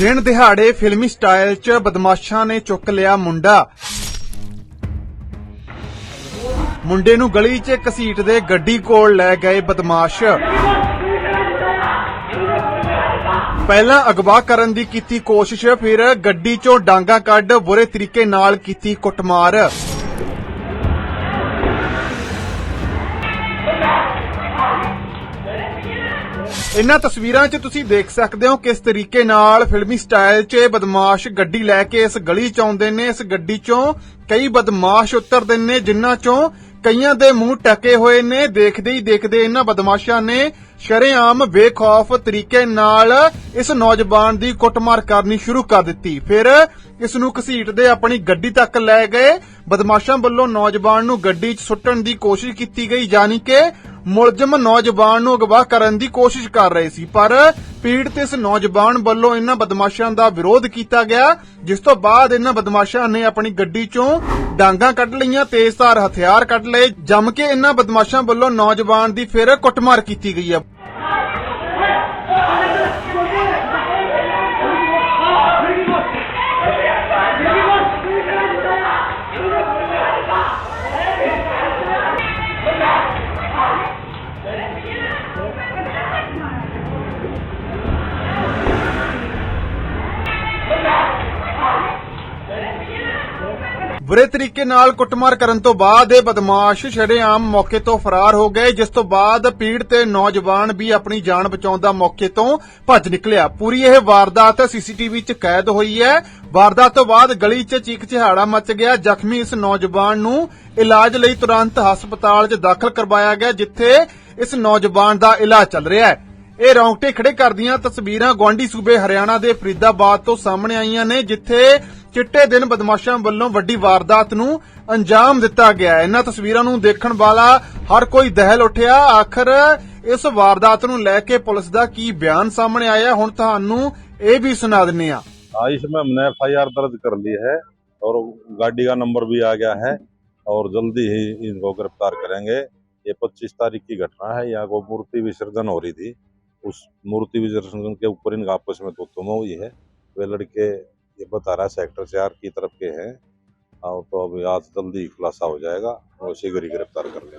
ਦਿਨ ਦਿਹਾੜੇ ਫਿਲਮੀ ਸਟਾਈਲ 'ਚ ਬਦਮਾਸ਼ਾਂ ਨੇ ਚੁੱਕ ਲਿਆ ਮੁੰਡਾ। ਮੁੰਡੇ ਨੂੰ ਗਲੀ 'ਚ ਘਸੀਟ ਦੇ ਗੱਡੀ ਕੋਲ ਲੈ ਗਏ ਬਦਮਾਸ਼। ਪਹਿਲਾਂ ਅਗਵਾ ਕਰਨ ਦੀ ਕੀਤੀ ਕੋਸ਼ਿਸ਼, ਫਿਰ ਗੱਡੀ 'ਚੋਂ ਡਾਂਗਾ ਕੱਢ ਬੁਰੇ ਤਰੀਕੇ ਨਾਲ ਕੀਤੀ ਕੁੱਟਮਾਰ। ਇਨ੍ਹਾਂ ਤਸਵੀਰਾਂ 'ਚ ਤੁਸੀਂ ਦੇਖ ਸਕਦੇ ਹੋ ਕਿਸ ਤਰੀਕੇ ਨਾਲ ਫਿਲਮੀ ਸਟਾਈਲ 'ਚ ਇਹ ਬਦਮਾਸ਼ ਗੱਡੀ ਲੈ ਕੇ ਇਸ ਗਲੀ 'ਚ ਆਉਂਦੇ ਨੇ, ਇਸ ਗੱਡੀ 'ਚੋਂ ਕਈ ਬਦਮਾਸ਼ ਉਤਰਦੇ ਨੇ, ਜਿਨ੍ਹਾਂ 'ਚੋਂ ਕਈਆਂ ਦੇ ਮੂੰਹ ਟਕੇ ਹੋਏ ਨੇ। ਦੇਖਦੇ ਹੀ ਦੇਖਦੇ ਇਹਨਾਂ ਬਦਮਾਸ਼ਾਂ ਨੇ ਸ਼ਰੇਆਮ ਬੇਖੌਫ ਤਰੀਕੇ ਨਾਲ ਇਸ ਨੌਜਵਾਨ ਦੀ ਕੁੱਟਮਾਰ ਕਰਨੀ ਸ਼ੁਰੂ ਕਰ ਦਿੱਤੀ। ਫਿਰ ਇਸ ਨੂੰ ਘਸੀਟ ਦੇ ਆਪਣੀ ਗੱਡੀ ਤੱਕ ਲੈ ਗਏ। ਬਦਮਾਸ਼ਾਂ ਵੱਲੋਂ ਨੌਜਵਾਨ ਨੂੰ ਗੱਡੀ 'ਚ ਸੁੱਟਣ ਦੀ ਕੋਸ਼ਿਸ਼ ਕੀਤੀ ਗਈ, ਯਾਨੀ ਕਿ ਮੁਲਜ਼ਮ ਨੌਜਵਾਨ ਨੂੰ ਅਗਵਾ ਕਰਨ ਦੀ ਕੋਸ਼ਿਸ਼ ਕਰ ਰਹੇ ਸੀ, ਪਰ ਪੀੜਤ ਇਸ ਨੌਜਵਾਨ ਵੱਲੋਂ ਇਹਨਾਂ ਬਦਮਾਸ਼ਾਂ ਦਾ ਵਿਰੋਧ ਕੀਤਾ ਗਿਆ, ਜਿਸ ਤੋਂ ਬਾਅਦ ਇਹਨਾਂ ਬਦਮਾਸ਼ਾਂ ਨੇ ਆਪਣੀ ਗੱਡੀ 'ਚੋਂ ਡਾਂਗਾ ਕੱਢ ਲਈਆਂ, ਤੇਜ਼ਧਾਰ ਹਥਿਆਰ ਕੱਢ ਲਏ, ਜੰਮ ਕੇ ਇਹਨਾਂ ਬਦਮਾਸ਼ਾਂ ਵੱਲੋਂ ਨੌਜਵਾਨ ਦੀ ਫਿਰ ਕੁੱਟਮਾਰ ਕੀਤੀ ਗਈ ਹੈ। ਬੁਰੇ ਤਰੀਕੇ ਨਾਲ ਕੁੱਟਮਾਰ ਕਰਨ ਤੋਂ ਬਾਅਦ ਇਹ ਬਦਮਾਸ਼ ਸ਼ਰੇਆਮ ਮੌਕੇ ਤੋਂ ਫਰਾਰ ਹੋ ਗਏ, ਜਿਸ ਤੋਂ ਬਾਅਦ ਪੀੜ ਤੇ ਨੌਜਵਾਨ ਵੀ ਆਪਣੀ ਜਾਨ ਬਚਾਉਣ ਦਾ ਮੌਕੇ ਤੋਂ ਭੱਜ ਨਿਕਲਿਆ। ਪੂਰੀ ਇਹ ਵਾਰਦਾਤ ਸੀਸੀਟੀਵੀ 'ਚ ਕੈਦ ਹੋਈ ਹੈ। ਵਾਰਦਾਤ ਤੋਂ ਬਾਅਦ ਗਲੀ 'ਚ ਚੀਕ ਚਿਹਾੜਾ ਮਚ ਗਿਆ। ਜ਼ਖਮੀ ਇਸ ਨੌਜਵਾਨ ਨੂੰ ਇਲਾਜ ਲਈ ਤੁਰੰਤ ਹਸਪਤਾਲ 'ਚ ਦਾਖਲ ਕਰਵਾਇਆ ਗਿਆ, ਜਿੱਥੇ ਇਸ ਨੌਜਵਾਨ ਦਾ ਇਲਾਜ ਚੱਲ ਰਿਹਾ ਹੈ। ਇਹ ਰੌਂਗਟੇ ਖੜੇ ਕਰਦੀਆਂ ਤਸਵੀਰਾਂ ਗਵਾਂਢੀ ਸੂਬੇ ਹਰਿਆਣਾ ਦੇ ਫਰੀਦਾਬਾਦ ਤੋਂ ਸਾਹਮਣੇ ਆਈਆਂ ਨੇ ਜਿੱਥੇ ਚਿੱਟੇ ਦਿਨ ਬਦਮਾਸ਼ਾਂ ਵੱਲੋਂ ਵੱਡੀ ਵਾਰਦਾਤ ਨੂੰ ਅੰਜਾਮ ਦਿੱਤਾ ਗਿਆ ਹੈ ਇਹਨਾਂ ਤਸਵੀਰਾਂ ਨੂੰ ਦੇਖਣ ਵਾਲਾ ਹਰ ਕੋਈ ਦਹਿਲ ਉੱਠਿਆ ਆਖਰ ਇਸ ਵਾਰਦਾਤ ਨੂੰ ਲੈ ਕੇ ਪੁਲਿਸ ਦਾ ਕੀ ਬਿਆਨ ਸਾਹਮਣੇ ਆਇਆ ਹੁਣ ਤੁਹਾਨੂੰ ਇਹ ਵੀ ਸੁਣਾ ਦਿੰਨੇ ਆ हाँ इसमें हमने एफ आई आर दर्ज कर ली है और गाड़ी का नंबर भी आ गया है और जल्दी ही इनको गिरफ्तार करेंगे ये 25 तारीख की घटना है यहाँ को मूर्ति विसर्जन हो रही थी उस मूर्ति विसर्जन के ऊपर इनका आपस में तो तुम हुई है। वे लड़के ये बता रहा है सेक्टर चार की तरफ़ के हैं। और तो अभी आज जल्दी खुलासा हो जाएगा। और शीघ्र ही गिरफ़्तार कर लेंगे।